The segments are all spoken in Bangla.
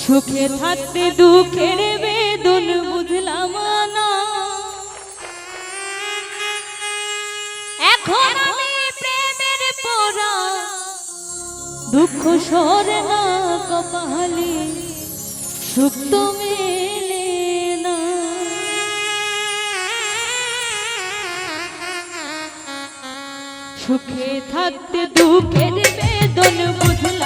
সুখে থাকতে দুঃখের বেদন বুঝলাম না। এখন আমি প্রেমের দুঃখ সর না কপালে, সুখ তো মেলে না। সুখে থাকতে দুঃখের বেদন বুঝলাম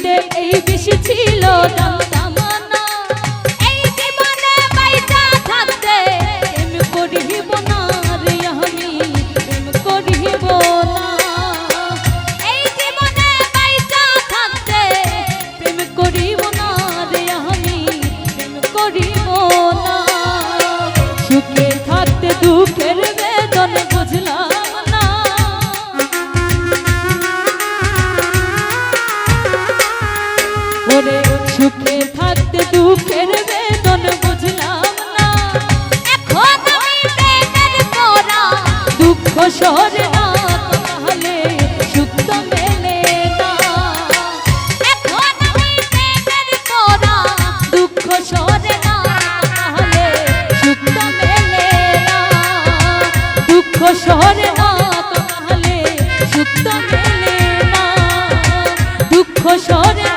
পৃথিবীতে এই বেশি ছিল দাম। ওরে সুখে থাকতে দুঃখের বেদন বুঝলাম না। এখন আমি প্রেমের করা দুঃখ সরে না তাহলে সুখ তো মেলে না। এখন আমি প্রেমের করা দুঃখ সরে না তাহলে সুখ তো মেলে না। দুঃখ সরে না সরে